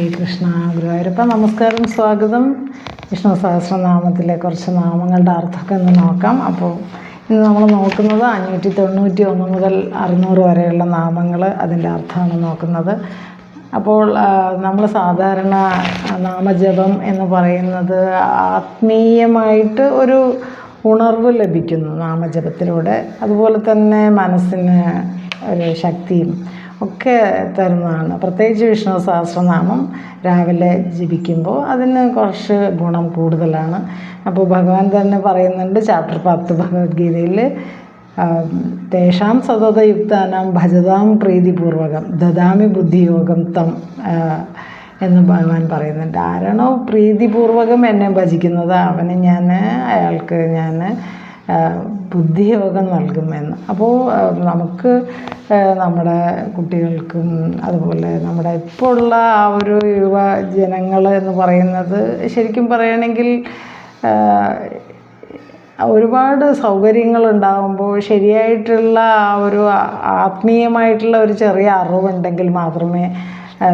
കൃഷ്ണ ഗുരുവായൂരപ്പ നമസ്കാരം സ്വാഗതം. വിഷ്ണു സഹസ്രനാമത്തിലെ കുറച്ച് നാമങ്ങളുടെ അർത്ഥമൊക്കെ ഒന്ന് നോക്കാം. അപ്പോൾ ഇന്ന് നമ്മൾ നോക്കുന്നത് അഞ്ഞൂറ്റി തൊണ്ണൂറ്റി ഒന്ന് മുതൽ അറുന്നൂറ് വരെയുള്ള നാമങ്ങൾ അതിന്റെ അർത്ഥമാണ് നോക്കുന്നത്. അപ്പോൾ നമ്മൾ സാധാരണ നാമജപം എന്ന് പറയുന്നത് ആത്മീയമായിട്ട് ഒരു ഉണർവ് ലഭിക്കുന്നു നാമജപത്തിലൂടെ. അതുപോലെ തന്നെ മനസ്സിന് ഒരു ശക്തിയും ഒക്കെ തരുന്നതാണ്. പ്രത്യേകിച്ച് വിഷ്ണു സഹസ്രനാമം രാവിലെ ജപിക്കുമ്പോൾ അതിന് കുറച്ച് ഗുണം കൂടുതലാണ്. അപ്പോൾ ഭഗവാൻ തന്നെ പറയുന്നുണ്ട് ചാപ്റ്റർ പത്ത് ഭഗവത്ഗീതയിൽ തേഷാം സതതയുക്താനാം ഭജതാം പ്രീതിപൂർവകം ദദാമി ബുദ്ധിയോഗം തം എന്ന് ഭഗവാൻ പറയുന്നുണ്ട്. ആരാണോ പ്രീതിപൂർവകം എന്നെ ഭജിക്കുന്നത് അവന് ഞാൻ അയാൾക്ക് ഞാൻ ബുദ്ധിയോഗം നൽകുമെന്ന്. അപ്പോൾ നമുക്ക് നമ്മുടെ കുട്ടികൾക്കും അതുപോലെ നമ്മുടെ ഇപ്പോൾ ഉള്ള ആ ഒരു യുവജനങ്ങൾ എന്ന് പറയുന്നത് ശരിക്കും പറയുകയാണെങ്കിൽ ഒരുപാട് സൗകര്യങ്ങളുണ്ടാകുമ്പോൾ ശരിയായിട്ടുള്ള ആ ഒരു ആത്മീയമായിട്ടുള്ള ഒരു ചെറിയ അറിവുണ്ടെങ്കിൽ മാത്രമേ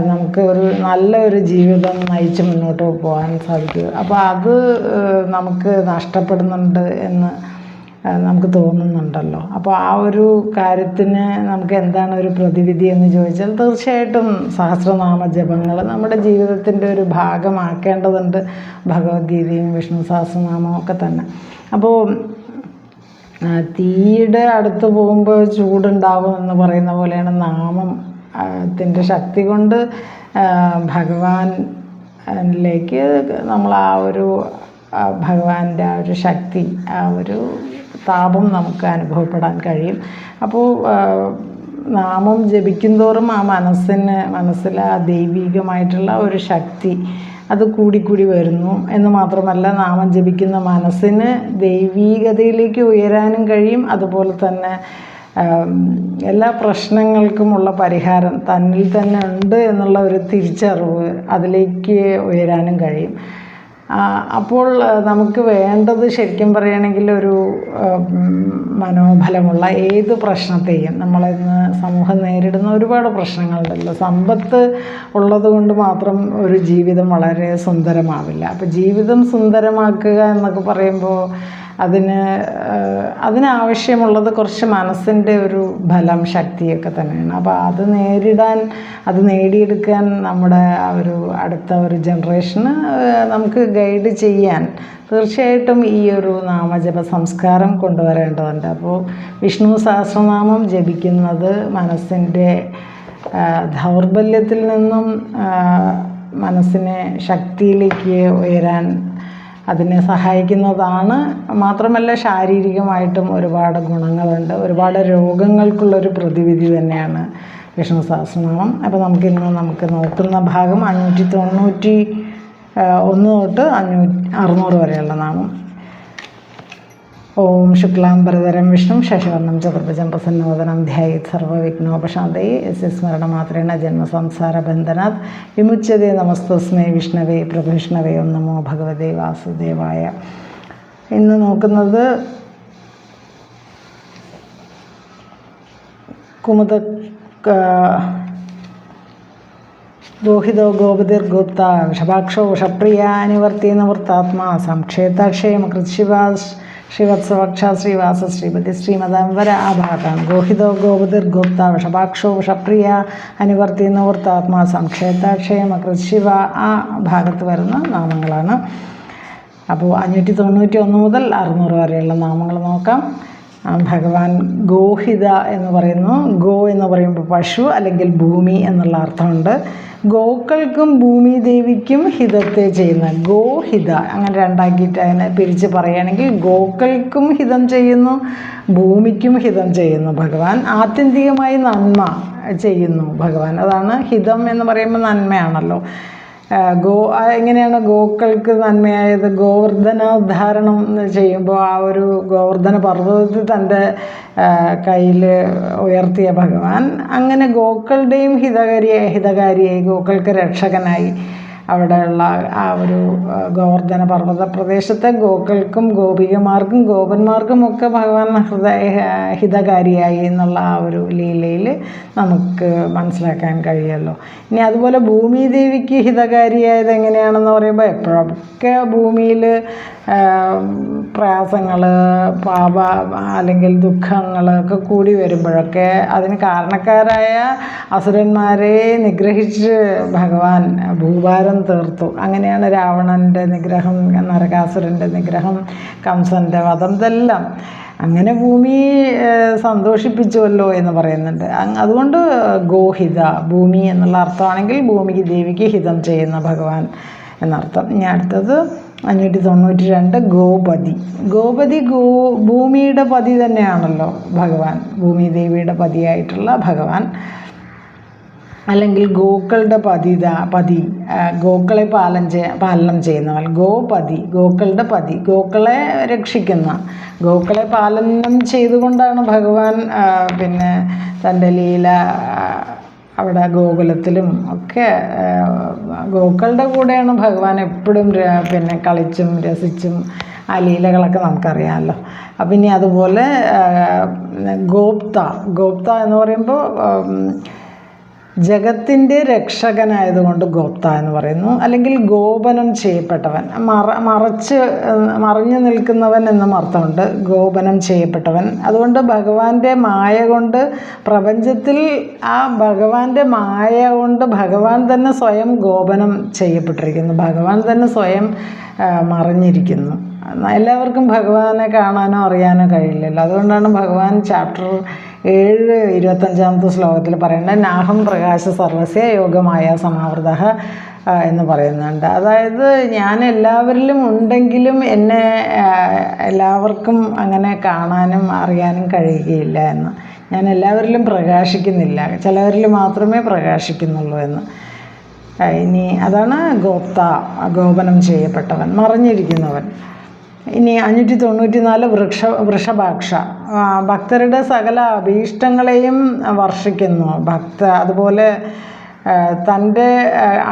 നമുക്ക് ഒരു നല്ലൊരു ജീവിതം നയിച്ച് മുന്നോട്ട് പോകാൻ സാധിക്കൂ. അപ്പോൾ അത് നമുക്ക് നഷ്ടപ്പെടുന്നുണ്ട് എന്ന് നമുക്ക് തോന്നുന്നുണ്ടല്ലോ. അപ്പോൾ ആ ഒരു കാര്യത്തിന് നമുക്ക് എന്താണ് ഒരു പ്രതിവിധി എന്ന് ചോദിച്ചാൽ തീർച്ചയായിട്ടും സഹസ്രനാമ ജപങ്ങൾ നമ്മുടെ ജീവിതത്തിന്റെ ഒരു ഭാഗമാക്കേണ്ടതുണ്ട്. ഭഗവത്ഗീതയും വിഷ്ണു സഹസ്രനാമവും ഒക്കെ തന്നെ. അപ്പോൾ തീയുടെ അടുത്ത് പോകുമ്പോൾ ചൂടുണ്ടാവും എന്ന് പറയുന്ന പോലെയാണ് നാമം. ത്തിന്റെ ശക്തി കൊണ്ട് ഭഗവാനിലേക്ക് നമ്മൾ ആ ഒരു ഭഗവാന്റെ ആ ഒരു ശക്തി ആ ഒരു താപം നമുക്ക് അനുഭവപ്പെടാൻ കഴിയും. അപ്പോൾ നാമം ജപിക്കും തോറും ആ മനസ്സിന് മനസ്സിൽ ആ ദൈവികമായിട്ടുള്ള ഒരു ശക്തി അത് കൂടിക്കൂടി വരുന്നു. എന്ന് മാത്രമല്ല നാമം ജപിക്കുന്ന മനസ്സിന് ദൈവീകതയിലേക്ക് ഉയരാനും കഴിയും. അതുപോലെ തന്നെ എല്ലാ പ്രശ്നങ്ങൾക്കുമുള്ള പരിഹാരം തന്നിൽ തന്നെ ഉണ്ട് എന്നുള്ള ഒരു തിരിച്ചറിവ് അതിലേക്ക് ഉയരാനും കഴിയും. അപ്പോൾ നമുക്ക് വേണ്ടത് ശരിക്കും പറയുകയാണെങ്കിൽ ഒരു മനോബലമുള്ള ഏത് പ്രശ്നത്തെയും നമ്മളിന്ന് സമൂഹം നേരിടുന്ന ഒരുപാട് പ്രശ്നങ്ങളുണ്ടല്ലോ. സമ്പത്ത് ഉള്ളത് കൊണ്ട് മാത്രം ഒരു ജീവിതം വളരെ സുന്ദരമാവില്ല. അപ്പോൾ ജീവിതം സുന്ദരമാക്കുക എന്നൊക്കെ പറയുമ്പോൾ അതിന് അതിനാവശ്യമുള്ളത് കുറച്ച് മനസ്സിന്റെ ഒരു ബലം ശക്തിയൊക്കെ തന്നെയാണ്. അപ്പോൾ അത് നേരിടാൻ അത് നേടിയെടുക്കാൻ നമ്മുടെ ആ ഒരു അടുത്ത ഒരു ജനറേഷന് നമുക്ക് ഗൈഡ് ചെയ്യാൻ തീർച്ചയായിട്ടും ഈ ഒരു നാമജപ സംസ്കാരം കൊണ്ടുവരേണ്ടതുണ്ട്. അപ്പോൾ വിഷ്ണു സഹസ്രനാമം ജപിക്കുന്നത് മനസ്സിന്റെ ദൗർബല്യത്തിൽ നിന്നും മനസ്സിനെ ശക്തിയിലേക്ക് ഉയരാൻ അതിനെ സഹായിക്കുന്നതാണ്. മാത്രമല്ല ശാരീരികമായിട്ടും ഒരുപാട് ഗുണങ്ങളുണ്ട്. ഒരുപാട് രോഗങ്ങൾക്കുള്ളൊരു പ്രതിവിധി തന്നെയാണ് വിഷ്ണു സഹസ്രനാമം അപ്പോൾ നമുക്കിന്ന് നമുക്ക് നോക്കുന്ന ഭാഗം അഞ്ഞൂറ്റി തൊണ്ണൂറ്റി ഒന്ന് തൊട്ട് അഞ്ഞൂറ്റി അറുന്നൂറ് വരെയുള്ള നാമം. ഓം ശുക്ലാം പരതരം വിഷ്ണു ശശിവർണം ചതുർഭുജം പ്രസന്നവദനം ധ്യായത് സർവവിഘ്നോപശാന്തയെ സ്മരണ സ്മരണമാത്രേണ ജന്മസംസാര ബന്ധനാത്. വിമുച്യതേ നമസ്തസ്മേ വിഷ്ണവേ പ്രഭവിഷ്ണവേ ഓം നമോ ഭഗവതേ വാസുദേവായ. ഇന്ന് നോക്കുന്നത് കുമുദ ദോഹിതോ ഗോപതിർ ഗുപ്ത ഷഭാക്ഷോ ഷപ്രിയ നിവൃത്താത്മാ സംക്ഷേതാക്ഷേമ കൃത്ശിവാസ് ശ്രീവത്സവക്ഷ ശ്രീവാസ ശ്രീപതി ശ്രീമദംവര ആ ഭാഗത്താണ് ഗോഹിതോ ഗോപതിർഗുപ്ത ഗുപ്ത വിഷപ്രിയ അനുവർത്തി നിവൃത്താത്മാ ക്ഷേമകൃത് കൃശിവ ആ ഭാഗത്ത് വരുന്ന നാമങ്ങളാണ്. അപ്പോൾ അഞ്ഞൂറ്റി തൊണ്ണൂറ്റി ഒന്ന് മുതൽ അറുന്നൂറ് വരെയുള്ള നാമങ്ങൾ നോക്കാം. ഭഗവാൻ ഗോഹിത എന്ന് പറയുന്നു. ഗോ എന്ന് പറയുമ്പോൾ പശു അല്ലെങ്കിൽ ഭൂമി എന്നുള്ള അർത്ഥമുണ്ട്. ഗോക്കൾക്കും ഭൂമി ദേവിക്കും ഹിതത്തെ ചെയ്യുന്ന ഗോഹിത. അങ്ങനെ രണ്ടാക്കിയിട്ട് അതിനെ പിരിച്ച് പറയുകയാണെങ്കിൽ ഗോക്കൾക്കും ഹിതം ചെയ്യുന്നു ഭൂമിക്കും ഹിതം ചെയ്യുന്നു ഭഗവാൻ. ആത്യന്തികമായി നന്മ ചെയ്യുന്നു ഭഗവാൻ. അതാണ് ഹിതം എന്ന് പറയുമ്പോൾ നന്മയാണല്ലോ. ഗോ എങ്ങനെയാണ് ഗോക്കൾക്ക് നന്മയായത്? ഗോവർദ്ധനോദ്ധാരണം ചെയ്യുമ്പോൾ ആ ഒരു ഗോവർദ്ധന പർവതത്തിൽ തന്റെ കയ്യിൽ ഉയർത്തിയ ഭഗവാൻ അങ്ങനെ ഗോക്കളുടെയും ഹിതകാരിയായി ഹിതകാരിയായി ഗോക്കൾക്ക് രക്ഷകനായി. അവിടെയുള്ള ആ ഒരു ഗോവർദ്ധന പർവത പ്രദേശത്തെ ഗോക്കൾക്കും ഗോപികമാർക്കും ഗോപന്മാർക്കും ഒക്കെ ഭഗവാൻ ഹൃദയ ഹിതകാരിയായി എന്നുള്ള ആ ഒരു ലീലയിൽ നമുക്ക് മനസ്സിലാക്കാൻ കഴിയുമല്ലോ ഇനി അതുപോലെ ഭൂമി ദേവിക്ക് ഹിതകാരിയായത് എങ്ങനെയാണെന്ന് പറയുമ്പോൾ എപ്പോഴൊക്കെ ഭൂമിയിൽ പ്രയാസങ്ങൾ പാപ അല്ലെങ്കിൽ ദുഃഖങ്ങൾ ഒക്കെ കൂടി വരുമ്പോഴൊക്കെ അതിന് കാരണക്കാരായ അസുരന്മാരെ നിഗ്രഹിച്ച് ഭഗവാൻ ഭൂഭാരം തീർത്തു. അങ്ങനെയാണ് രാവണന്റെ നിഗ്രഹം നരകാസുരന്റെ നിഗ്രഹം കംസന്റെ വധം ഇതെല്ലാം. അങ്ങനെ ഭൂമി സന്തോഷിപ്പിച്ചുവല്ലോ എന്ന് പറയുന്നുണ്ട്. അതുകൊണ്ട് ഗോഹിത ഭൂമി എന്നുള്ള അർത്ഥമാണെങ്കിൽ ഭൂമിക്ക് ദേവിക്ക് ഹിതം ചെയ്യുന്ന ഭഗവാൻ എന്നർത്ഥം. ഇനി അടുത്തത് അഞ്ഞൂറ്റി തൊണ്ണൂറ്റി രണ്ട് ഗോപതി. ഗോപതി ഗോ ഭൂമിയുടെ പതി തന്നെയാണല്ലോ ഭഗവാൻ. ഭൂമി ദേവിയുടെ പതിയായിട്ടുള്ള ഭഗവാൻ. അല്ലെങ്കിൽ ഗോക്കളുടെ പതിത പതി ഗോക്കളെ പാലം ചെയ്യ പാലനം ചെയ്യുന്നവൻ ഗോപതി ഗോക്കളുടെ പതി ഗോക്കളെ രക്ഷിക്കുന്ന ഗോക്കളെ പാലനം ചെയ്തുകൊണ്ടാണ് ഭഗവാൻ പിന്നെ തന്റെ ലീല അവിടെ ഗോകുലത്തിലും ഒക്കെ ഗോക്കളുടെ കൂടെയാണ് ഭഗവാൻ എപ്പോഴും പിന്നെ കളിച്ചും രസിച്ചും ആ ലീലകളൊക്കെ നമുക്കറിയാമല്ലോ. അപ്പം ഇനി അതുപോലെ ഗോപ്ത ഗോപ്ത എന്ന് പറയുമ്പോൾ ജഗത്തിന്റെ രക്ഷകനായതുകൊണ്ട് ഗോപ്ത എന്ന് പറയുന്നു. അല്ലെങ്കിൽ ഗോപനം ചെയ്യപ്പെട്ടവൻ. മറ മറച്ച് മറിഞ്ഞു നിൽക്കുന്നവൻ എന്നും അർത്ഥമുണ്ട്. ഗോപനം ചെയ്യപ്പെട്ടവൻ. അതുകൊണ്ട് ഭഗവാന്റെ മായ കൊണ്ട് പ്രപഞ്ചത്തിൽ ആ ഭഗവാന്റെ മായ കൊണ്ട് ഭഗവാൻ തന്നെ സ്വയം ഗോപനം ചെയ്യപ്പെട്ടിരിക്കുന്നു. ഭഗവാൻ തന്നെ സ്വയം മറഞ്ഞിരിക്കുന്നു. എല്ലാവർക്കും ഭഗവാനെ കാണാനോ അറിയാനോ കഴിയില്ലല്ലോ. അതുകൊണ്ടാണ് ഭഗവാൻ ചാപ്റ്റർ ഏഴ് ഇരുപത്തഞ്ചാമത്തെ ശ്ലോകത്തിൽ പറയുന്നത് നാഹം പ്രകാശ സർവസ്യ യോഗമായ സമാവൃത എന്ന് പറയുന്നുണ്ട്. അതായത് ഞാൻ എല്ലാവരിലും ഉണ്ടെങ്കിലും എന്നെ എല്ലാവർക്കും അങ്ങനെ കാണാനും അറിയാനും കഴിയുകയില്ല എന്ന്. ഞാൻ എല്ലാവരിലും പ്രകാശിക്കുന്നില്ല ചിലവരിൽ മാത്രമേ പ്രകാശിക്കുന്നുള്ളൂ എന്ന്. ഇനി അതാണ് ഗോപ്ത ഗോപനം ചെയ്യപ്പെട്ടവൻ മറഞ്ഞിരിക്കുന്നവൻ. ഇനി അഞ്ഞൂറ്റി തൊണ്ണൂറ്റി നാല് വൃക്ഷ വൃഷഭാക്ഷ. ഭക്തരുടെ സകല അഭീഷ്ടങ്ങളെയും വർഷിക്കുന്നു. ഭക്ത അതുപോലെ തന്റെ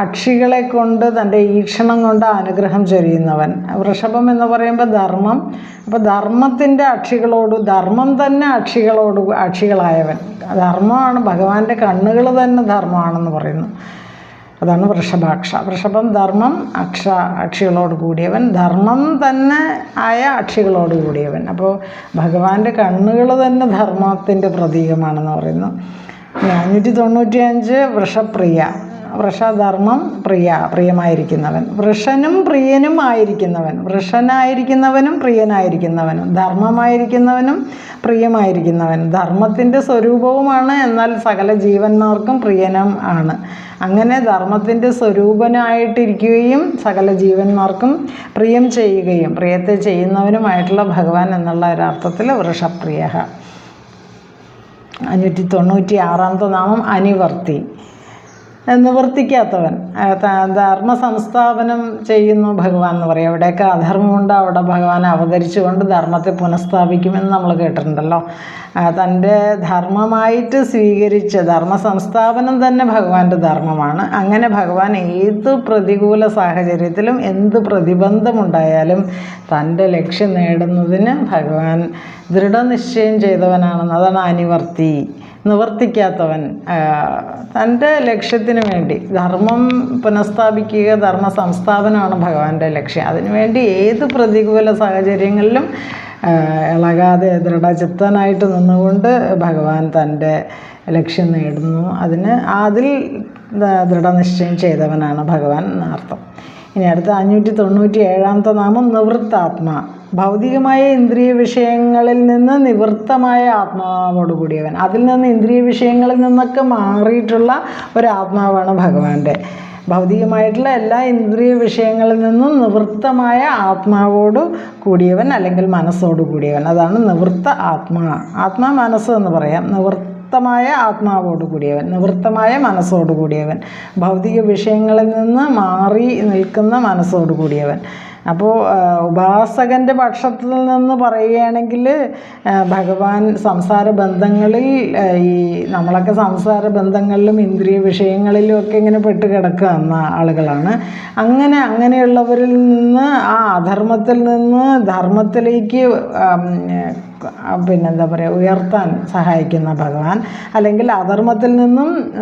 അക്ഷികളെ കൊണ്ട് തന്റെ ഈക്ഷണം കൊണ്ട് അനുഗ്രഹം ചൊരിയുന്നവൻ. വൃഷഭം എന്ന് പറയുമ്പോൾ ധർമ്മം. അപ്പോൾ ധർമ്മത്തിന്റെ അക്ഷികളോട് ധർമ്മം തന്നെ അക്ഷികളോട് അക്ഷികളായവൻ. ധർമ്മമാണ് ഭഗവാന്റെ കണ്ണുകൾ തന്നെ ധർമ്മമാണെന്ന് പറയുന്നു. അതാണ് വൃഷഭാക്ഷ. വൃഷഭം ധർമ്മം അക്ഷ അക്ഷികളോട് കൂടിയവൻ. ധർമ്മം തന്നെ ആയ അക്ഷികളോട് കൂടിയവൻ. അപ്പോൾ ഭഗവാന്റെ കണ്ണുകൾ തന്നെ ധർമ്മത്തിന്റെ പ്രതീകമാണെന്ന് പറയുന്നു. അഞ്ഞൂറ്റി തൊണ്ണൂറ്റി അഞ്ച് വൃഷപ്രിയ. വൃഷധർമ്മം പ്രിയ പ്രിയമായിരിക്കുന്നവൻ. വൃഷനും പ്രിയനും ആയിരിക്കുന്നവൻ. വൃഷനായിരിക്കുന്നവനും പ്രിയനായിരിക്കുന്നവനും. ധർമ്മമായിരിക്കുന്നവനും പ്രിയമായിരിക്കുന്നവൻ. ധർമ്മത്തിന്റെ സ്വരൂപവുമാണ് എന്നാൽ സകല ജീവന്മാർക്കും പ്രിയനും ആണ്. അങ്ങനെ ധർമ്മത്തിന്റെ സ്വരൂപനായിട്ടിരിക്കുകയും സകല ജീവന്മാർക്കും പ്രിയം ചെയ്യുകയും പ്രിയത്തെ ചെയ്യുന്നവനുമായിട്ടുള്ള ഭഗവാൻ എന്നുള്ള ഒരർത്ഥത്തിൽ വൃഷപ്രിയ. അഞ്ഞൂറ്റി തൊണ്ണൂറ്റി ആറാമത്തെ നാമം അനിവർത്തി. നിവർത്തിക്കാത്തവൻ. ധർമ്മ സംസ്ഥാപനം ചെയ്യുന്നു ഭഗവാൻ എന്ന് പറയും. എവിടെയൊക്കെ അധർമ്മമുണ്ട് അവിടെ ഭഗവാൻ അവതരിച്ചുകൊണ്ട് ധർമ്മത്തെ പുനഃസ്ഥാപിക്കുമെന്ന് നമ്മൾ കേട്ടിട്ടുണ്ടല്ലോ. തന്റെ ധർമ്മമായിട്ട് സ്വീകരിച്ച ധർമ്മ സംസ്ഥാപനം തന്നെ ഭഗവാന്റെ ധർമ്മമാണ്. അങ്ങനെ ഭഗവാൻ ഏത് പ്രതികൂല സാഹചര്യത്തിലും എന്ത് പ്രതിബന്ധമുണ്ടായാലും തന്റെ ലക്ഷ്യം നേടുന്നതിന് ഭഗവാൻ ദൃഢനിശ്ചയം ചെയ്തവനാണെന്ന് അതാണ് അനിവർത്തി. നിവർത്തിക്കാത്തവൻ തന്റെ ലക്ഷ്യത്തിന് വേണ്ടി ധർമ്മം പുനഃസ്ഥാപിക്കുക ധർമ്മ സംസ്ഥാപനമാണ് ഭഗവാന്റെ ലക്ഷ്യം. അതിനുവേണ്ടി ഏത് പ്രതികൂല സാഹചര്യങ്ങളിലും ഇളകാതെ ദൃഢചിത്തനായിട്ട് നിന്നുകൊണ്ട് ഭഗവാൻ തന്റെ ലക്ഷ്യം നേടുന്നു. അതിന് അതിൽ ദൃഢനിശ്ചയം ചെയ്തവനാണ് ഭഗവാൻ എന്നർത്ഥം ഇനി അടുത്ത അഞ്ഞൂറ്റി തൊണ്ണൂറ്റി ഏഴാമത്തെ നാമം നിവൃത്താത്മ. ഭൗതികമായ ഇന്ദ്രിയ വിഷയങ്ങളിൽ നിന്ന് നിവൃത്തമായ ആത്മാവോട് കൂടിയവൻ. അതിൽ നിന്ന് ഇന്ദ്രിയ വിഷയങ്ങളിൽ നിന്നൊക്കെ മാറിയിട്ടുള്ള ഒരു ആത്മാവാണ് ഭഗവാന്റെ. ഭൗതികമായിട്ടുള്ള എല്ലാ ഇന്ദ്രിയ വിഷയങ്ങളിൽ നിന്നും നിവൃത്തമായ ആത്മാവോട് കൂടിയവൻ അല്ലെങ്കിൽ മനസ്സോട് കൂടിയവൻ. അതാണ് നിവൃത്ത ആത്മാ. ആത്മാ മനസ്സ് എന്ന് പറയാം. നിവൃത്തമായ ആത്മാവോട് കൂടിയവൻ. നിവൃത്തമായ മനസ്സോട് കൂടിയവൻ. ഭൗതിക വിഷയങ്ങളിൽ നിന്ന് മാറി നിൽക്കുന്ന മനസ്സോട് കൂടിയവൻ. അപ്പോൾ ഉപാസകന്റെ പക്ഷത്തിൽ നിന്ന് പറയുകയാണെങ്കിൽ ഭഗവാൻ സംസാര ബന്ധങ്ങളിൽ ഈ നമ്മളൊക്കെ സംസാര ബന്ധങ്ങളിലും ഇന്ദ്രിയ വിഷയങ്ങളിലും ഒക്കെ ഇങ്ങനെ പെട്ട് കിടക്കുന്ന ആളുകളാണ്. അങ്ങനെ അങ്ങനെയുള്ളവരിൽ നിന്ന് ആ അധർമ്മത്തിൽ നിന്ന് ധർമ്മത്തിലേക്ക് പിന്നെന്താ പറയുക ഉയർത്താൻ സഹായിക്കുന്ന ഭഗവാൻ. അല്ലെങ്കിൽ അധർമ്മത്തിൽ നിന്നും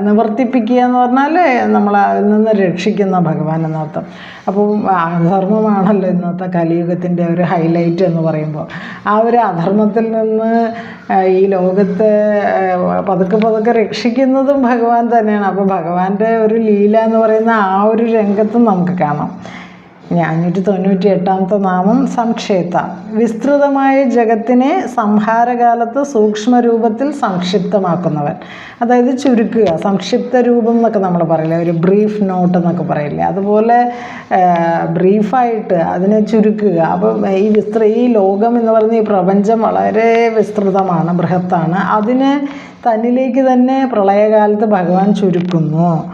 നിവർത്തിപ്പിക്കുക എന്ന് പറഞ്ഞാൽ നമ്മൾ അതിൽ നിന്ന് രക്ഷിക്കുന്ന ഭഗവാൻ എന്നർത്ഥം. അപ്പോൾ അധർമ്മമാണല്ലോ ഇന്നത്തെ കലിയുഗത്തിന്റെ ഒരു ഹൈലൈറ്റ് എന്ന് പറയുമ്പോൾ ആ ഒരു അധർമ്മത്തിൽ നിന്ന് ഈ ലോകത്തെ പതുക്കെ പതുക്കെ രക്ഷിക്കുന്നതും ഭഗവാൻ തന്നെയാണ്. അപ്പോൾ ഭഗവാന്റെ ഒരു ലീല എന്ന് പറയുന്ന ആ ഒരു രംഗത്തും നമുക്ക് കാണാം. അഞ്ഞൂറ്റി തൊണ്ണൂറ്റി എട്ടാമത്തെ നാമം സംക്ഷേത. വിസ്തൃതമായ ജഗത്തിനെ സംഹാരകാലത്ത് സൂക്ഷ്മരൂപത്തിൽ സംക്ഷിപ്തമാക്കുന്നവൻ. അതായത് ചുരുക്കുക സംക്ഷിപ്ത രൂപം എന്നൊക്കെ നമ്മൾ പറയില്ലേ ഒരു ബ്രീഫ് നോട്ട് എന്നൊക്കെ പറയില്ലേ. അതുപോലെ ബ്രീഫായിട്ട് അതിനെ ചുരുക്കുക. അപ്പം ഈ വിസ്തൃ ഈ ലോകം എന്ന് പറയുന്ന ഈ പ്രപഞ്ചം വളരെ വിസ്തൃതമാണ് ബൃഹത്താണ്. അതിനെ തന്നിലേക്ക് തന്നെ പ്രളയകാലത്ത് ഭഗവാൻ ചുരുക്കുന്നു.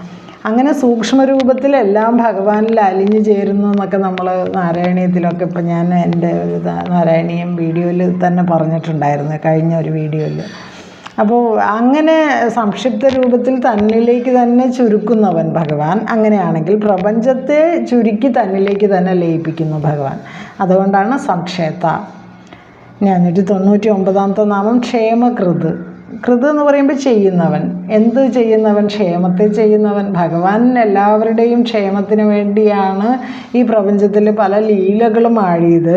അങ്ങനെ സൂക്ഷ്മരൂപത്തിൽ എല്ലാം ഭഗവാനിൽ അലിഞ്ഞു ചേരുന്നു എന്നൊക്കെ നമ്മൾ നാരായണീയത്തിലൊക്കെ ഇപ്പം ഞാൻ എന്റെ നാരായണീയം വീഡിയോയിൽ തന്നെ പറഞ്ഞിട്ടുണ്ടായിരുന്നു കഴിഞ്ഞ ഒരു വീഡിയോയിൽ. അപ്പോൾ അങ്ങനെ സംക്ഷിപ്ത രൂപത്തിൽ തന്നിലേക്ക് തന്നെ ചുരുക്കുന്നവൻ ഭഗവാൻ അങ്ങനെയാണെങ്കിൽ പ്രപഞ്ചത്തെ ചുരുക്കി തന്നിലേക്ക് തന്നെ ലയിപ്പിക്കുന്നു ഭഗവാൻ. അതുകൊണ്ടാണ് സംക്ഷേത്ത ഞാനൂറ്റി തൊണ്ണൂറ്റി ഒമ്പതാമത്തെ നാമം ക്ഷേമകൃത്. കൃത് എന്ന് പറയുമ്പോൾ ചെയ്യുന്നവൻ. എന്ത് ചെയ്യുന്നവൻ? ക്ഷേമത്തെ ചെയ്യുന്നവൻ. ഭഗവാൻ എല്ലാവരുടെയും ക്ഷേമത്തിന് വേണ്ടിയാണ് ഈ പ്രപഞ്ചത്തിൽ പല ലീലകളും ആഴിയത്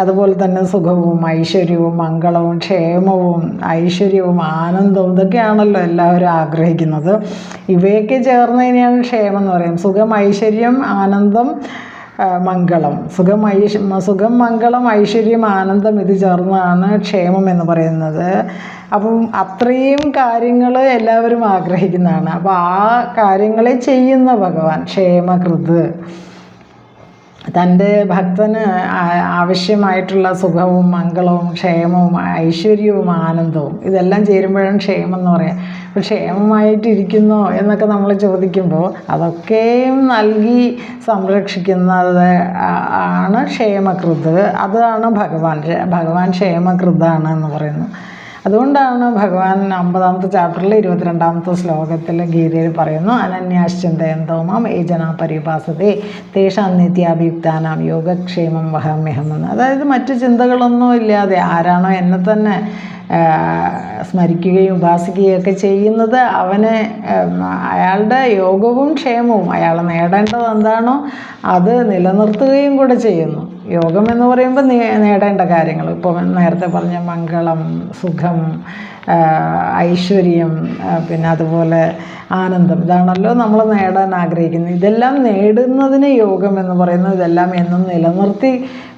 അതുപോലെ തന്നെ സുഖവും ഐശ്വര്യവും മംഗളവും ക്ഷേമവും ഐശ്വര്യവും ആനന്ദവും ഇതൊക്കെയാണല്ലോ എല്ലാവരും ആഗ്രഹിക്കുന്നത്. ഇവയൊക്കെ ചേർന്നതിനെയാണ് ക്ഷേമം എന്ന് പറയുന്നത്. സുഖം ഐശ്വര്യം ആനന്ദം മംഗളം. സുഖം ഐശ സുഖം മംഗളം ഐശ്വര്യം ആനന്ദം ഇത് ചേർന്നാണ് ക്ഷേമം എന്ന് പറയുന്നത്. അപ്പം അത്രയും കാര്യങ്ങൾ എല്ലാവരും ആഗ്രഹിക്കുന്നതാണ്. അപ്പോൾ ആ കാര്യങ്ങളെ ചെയ്യുന്ന ഭഗവാൻ ക്ഷേമകൃത്. തന്റെ ഭക്തന് ആവശ്യമായിട്ടുള്ള സുഖവും മംഗളവും ക്ഷേമവും ഐശ്വര്യവും ആനന്ദവും ഇതെല്ലാം ചേരുമ്പോഴാണ് ക്ഷേമം എന്ന് പറയാം. അപ്പോൾ ക്ഷേമമായിട്ടിരിക്കുന്നോ എന്നൊക്കെ നമ്മൾ ചോദിക്കുമ്പോൾ അതൊക്കെയും നൽകി സംരക്ഷിക്കുന്നത് ആണ് ക്ഷേമകൃത്. അതാണ് ഭഗവാൻ. ഭഗവാൻ ക്ഷേമകൃതാണ് എന്ന് പറയുന്നു അതുകൊണ്ടാണ് ഭഗവാൻ അമ്പതാമത്തെ ചാപ്റ്ററിൽ ഇരുപത്തിരണ്ടാമത്തെ ശ്ലോകത്തിൽ ഗീതയിൽ പറയുന്നു അനന്യാശ്ചിന്തയന്തോമാം ഏ ജന പരിഭാസത്തെ തേഷാം നിത്യാഭിയുക്താനാം യോഗക്ഷേമം വഹാമ്യഹം എന്ന്. അതായത് മറ്റു ചിന്തകളൊന്നും ഇല്ലാതെ ആരാണോ എന്നെ തന്നെ സ്മരിക്കുകയും ഉപാസിക്കുകയൊക്കെ ചെയ്യുന്നത് അവന് അയാളുടെ യോഗവും ക്ഷേമവും അയാൾ നേടേണ്ടത് എന്താണോ അത് നിലനിർത്തുകയും കൂടെ ചെയ്യുന്നു. യോഗം എന്ന് പറയുമ്പോൾ നേടേണ്ട കാര്യങ്ങൾ ഇപ്പോൾ നേരത്തെ പറഞ്ഞ മംഗളം സുഖം ഐശ്വര്യം പിന്നെ അതുപോലെ ആനന്ദം ഇതാണല്ലോ നമ്മൾ നേടാൻ ആഗ്രഹിക്കുന്നത്. ഇതെല്ലാം നേടുന്നതിന് യോഗം എന്ന് പറയുന്നത് ഇതെല്ലാം എന്നും നിലനിർത്തി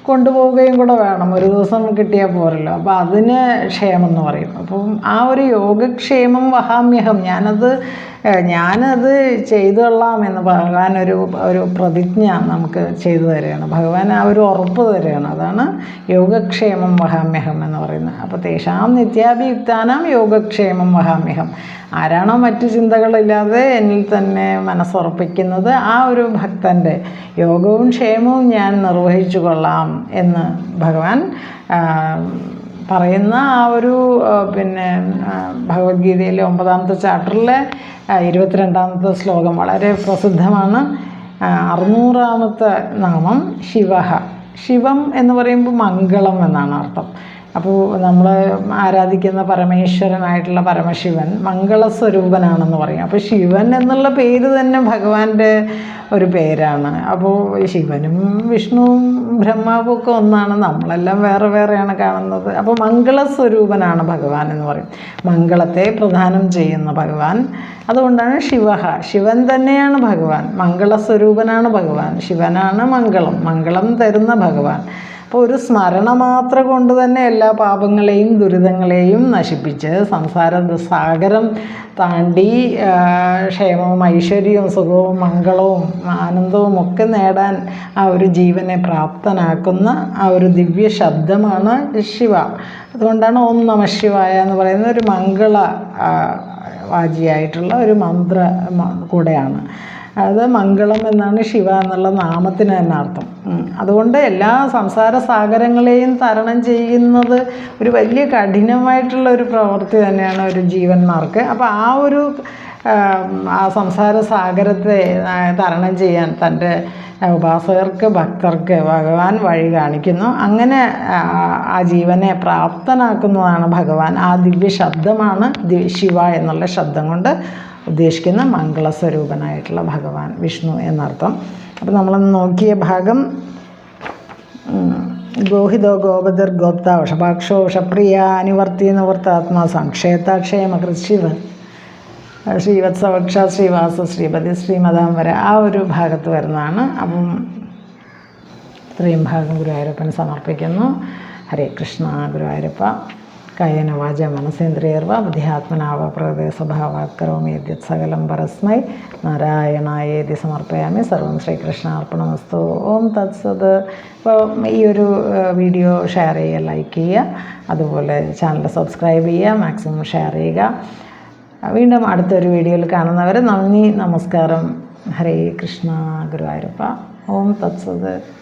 കൊണ്ടുപോവുകയും കൂടെ വേണം. ഒരു ദിവസം കിട്ടിയാൽ പോരല്ലോ. അപ്പോൾ അതിന് ക്ഷേമം എന്ന് പറയും അപ്പം ആ ഒരു യോഗക്ഷേമം വഹാമ്യഹം. ഞാനത് ഞാനത് ചെയ്തു കൊള്ളാം എന്ന് ഭഗവാൻ ഒരു ഒരു പ്രതിജ്ഞ നമുക്ക് ചെയ്തു തരികയാണ്. ഭഗവാൻ ആ ഒരു ഉറപ്പ് തരികയാണ്. അതാണ് യോഗക്ഷേമം വഹാമ്യഹം എന്ന് പറയുന്നത്. അപ്പോൾ തേഷാം നിത്യാഭിയുക്താനാം യോഗക്ഷേമം വഹാമ്യഹം. ആരാണോ മറ്റ് ചിന്തകളില്ലാതെ എന്നിൽ തന്നെ മനസ്സുറപ്പിക്കുന്നത് ആ ഒരു ഭക്തന്റെ യോഗവും ക്ഷേമവും ഞാൻ നിർവഹിച്ചു കൊള്ളാം എന്ന് ഭഗവാൻ പറയുന്ന ആ ഒരു പിന്നെ ഭഗവത്ഗീതയിലെ ഒമ്പതാമത്തെ ചാപ്റ്ററിലെ ഇരുപത്തിരണ്ടാമത്തെ ശ്ലോകം വളരെ പ്രസിദ്ധമാണ്. അറുന്നൂറാമത്തെ നാമം ശിവ ശിവം എന്ന് പറയുമ്പോൾ മംഗളം എന്നാണ് അർത്ഥം. അപ്പോൾ നമ്മൾ ആരാധിക്കുന്ന പരമേശ്വരനായിട്ടുള്ള പരമശിവൻ മംഗളസ്വരൂപനാണെന്ന് പറയും. അപ്പോൾ ശിവൻ എന്നുള്ള പേര് തന്നെ ഭഗവാന്റെ ഒരു പേരാണ്. അപ്പോൾ ശിവനും വിഷ്ണുവും ബ്രഹ്മാവും ഒക്കെ ഒന്നാണ്. നമ്മളെല്ലാം വേറെ വേറെയാണ് കാണുന്നത്. അപ്പോൾ മംഗളസ്വരൂപനാണ് ഭഗവാൻ എന്ന് പറയും. മംഗളത്തെ പ്രധാനം ചെയ്യുന്ന ഭഗവാൻ. അതുകൊണ്ടാണ് ശിവ ശിവൻ തന്നെയാണ് ഭഗവാൻ. മംഗളസ്വരൂപനാണ് ഭഗവാൻ. ശിവനാണ് മംഗളം. മംഗളം തരുന്ന ഭഗവാൻ. അപ്പോൾ ഒരു സ്മരണ മാത്രം കൊണ്ട് തന്നെ എല്ലാ പാപങ്ങളെയും ദുരിതങ്ങളെയും നശിപ്പിച്ച് സംസാര സാഗരം താണ്ടി ക്ഷേമവും ഐശ്വര്യവും സുഖവും മംഗളവും ആനന്ദവും ഒക്കെ നേടാൻ ആ ഒരു ജീവനെ പ്രാപ്തനാക്കുന്ന ആ ഒരു ദിവ്യ ശബ്ദമാണ് ശിവ. അതുകൊണ്ടാണ് ഓം നമ ശിവായ എന്ന് പറയുന്ന ഒരു മംഗള വാചിയായിട്ടുള്ള ഒരു മന്ത്ര കൂടെയാണ്. അത് മംഗളം എന്നാണ് ശിവ എന്നുള്ള നാമത്തിന് തന്നെ അർത്ഥം. അതുകൊണ്ട് എല്ലാ സംസാര സാഗരങ്ങളെയും തരണം ചെയ്യുന്നത് ഒരു വലിയ കഠിനമായിട്ടുള്ള ഒരു പ്രവൃത്തി തന്നെയാണ് ഒരു ജീവന്മാർക്ക്. അപ്പോൾ ആ ഒരു ആ സംസാര സാഗരത്തെ തരണം ചെയ്യാൻ തന്റെ ഉപാസകർക്ക് ഭക്തർക്ക് ഭഗവാൻ വഴി കാണിക്കുന്നു. അങ്ങനെ ആ, ജീവനെ പ്രാപ്തനാക്കുന്നതാണ് ഭഗവാൻ. ആ ദിവ്യ ശബ്ദമാണ് ശിവ എന്നുള്ള ശബ്ദം കൊണ്ട് ഉദ്ദേശിക്കുന്ന മംഗളസ്വരൂപനായിട്ടുള്ള ഭഗവാൻ വിഷ്ണു എന്നർത്ഥം. അപ്പോൾ നമ്മൾ നോക്കിയ ഭാഗം ഗോഹിതോ ഗോപതിർ ഗോപ്ത വഷഭാക്ഷോ വഷപ്രിയ അനുവർത്തി നിവർത്താത്മാ സംക്ഷേത്താക്ഷേമ ശിവൻ ശ്രീവത്സവക്ഷ ശ്രീവാസ ശ്രീപതി ശ്രീമതാംബര ആ ഒരു ഭാഗത്ത് വരുന്നതാണ്. അപ്പം ഇത്രയും ഭാഗം ഗുരുവായൂരപ്പന് സമർപ്പിക്കുന്നു. ഹരേ കൃഷ്ണ ഗുരുവായൂരപ്പ. കായന വാച മനസേന്ദ്രിയർവ ബുദ്ധിയാത്മനാവ പ്രകൃതി സ്വഭാവാത് കരോമി സകലം പരസ്മൈ. നാരായണായേതി സമർപ്പയാമി. സർവം ശ്രീകൃഷ്ണാർപ്പണമസ്തു. ഓം തത്സത്. അപ്പോൾ ഈ ഒരു വീഡിയോ ഷെയർ ചെയ്യുക ലൈക്ക് ചെയ്യുക. അതുപോലെ ചാനൽ സബ്സ്ക്രൈബ് ചെയ്യുക മാക്സിമം ഷെയർ ചെയ്യുക. വീണ്ടും അടുത്തൊരു വീഡിയോയിൽ കാണുന്നവരെ നന്ദി നമസ്കാരം. ഹരേ കൃഷ്ണ ഗുരുവായൂരപ്പ. ഓം തത്സത്.